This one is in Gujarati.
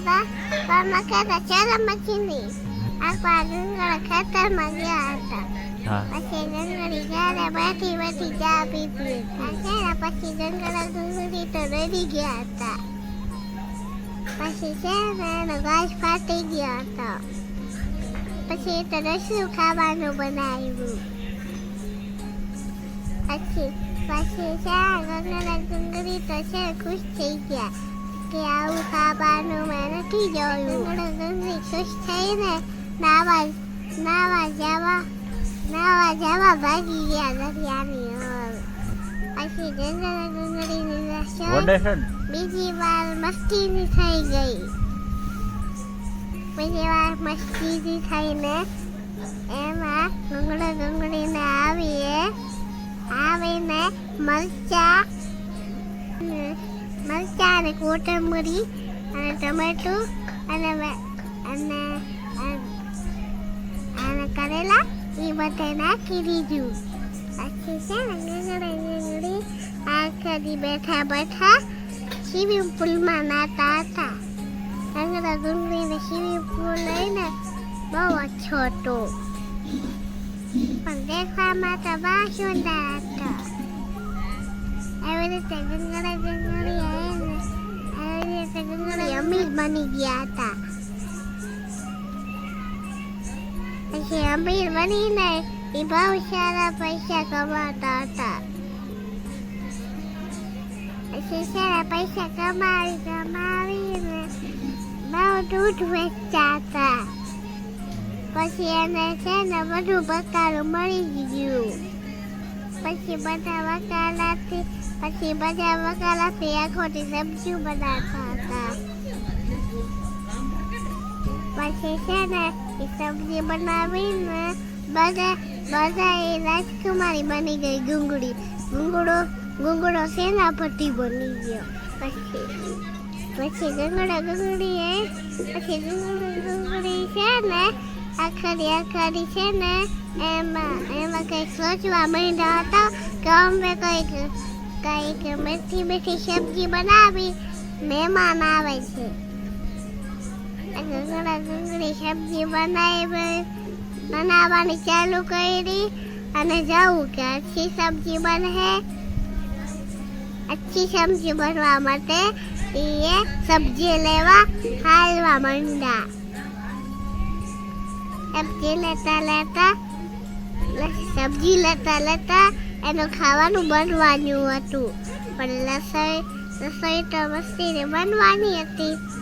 પણ કહેતા શરમ જ નહીં આખા ડુંગર ખેતરમાં ગયા હતા હા પછી ડુંગળી ઘરે બેઠી બેઠી ચા પીધી હતી પછી ડુંગળા ડુંગળી તો રડી ગયા હતા પછી છે ને એનો ઘાસ ફાટી ગયો હતો પછી તો રસું ખાવાનું બનાવ્યું પછી પછી છે ગંગા ડુંગળી તો છે ખુશ થઈ ગયા કે આવું ખાવાનું મેં નથી જોયું. ખુશ થઈને નાવા નાવા જવા નાવા જવા ભાગી ગયા દરિયાની પછી જંગલ ડુંગળીની બીજી વાર મસ્તીની થઈ ગઈ. બીજી વાર મસ્તીની થઈને એમાં ડુંગળી ડુંગળીને આવીએ. આવીને મરચા અને કોથમરી અને ટમેટું અને અને અને કરેલા એ બધે નાખી દીધું પછી છે ને બેઠા બેઠા સ્વિમિંગ પુલમાં નાતા હતા. ડુંગળા ડુંગળીને સ્વિમિંગ પુલ લઈને બહુ અચ્છો હતો પણ દેખવામાં તો બહુ સુંદર હતો. એવી રીતે ડુંગળા ડુંગળી અમીર બની ગયા હતા પછી અમીર બનીને એ બહુ સારા પૈસા કમાતા હતા પછી સારા પૈસા કમાવી કમાવીને બહુ દૂધ વેચતા હતા પછી એને છે ને બધું બકાલું મળી ગયું પછી બધા વકાલાથી પછી બધા વકાલાથી આખોટી સબ્જી બનાવતા હતા પછી છે ને એ સબ્જી બનાવીને બધા બધા એ રાજકુમારી બની ગઈ ગુંગળી ગુંગળો ગુંગળો સેનાપતિ બની ગયો પછી પછી ગુંગળા ગુંગળી એ પછી ગુંગળી ગુંગળી છે ને આખરી આખરી છે ને એમાં એમાં કંઈક સોચવા માંડ્યા હતા કે અમે કંઈક કંઈક મીઠી મીઠી સબ્જી બનાવી મહેમાન આવે છે ગુંગળી સબ્જી બનાવી બનાવવાની ચાલુ કરી અને જવું કે અચ્છી સબ્જી બનશે અચ્છી સબ્જી બનવા માટે એ સબ્જી લેવા હાલવા માંડા સબ્જી લેતા લેતા સબ્જી લેતા લેતા એનું ખાવાનું બનવાનું હતું. પણ રસોઈ રસોઈ તો મસ્તીને બનવાની હતી.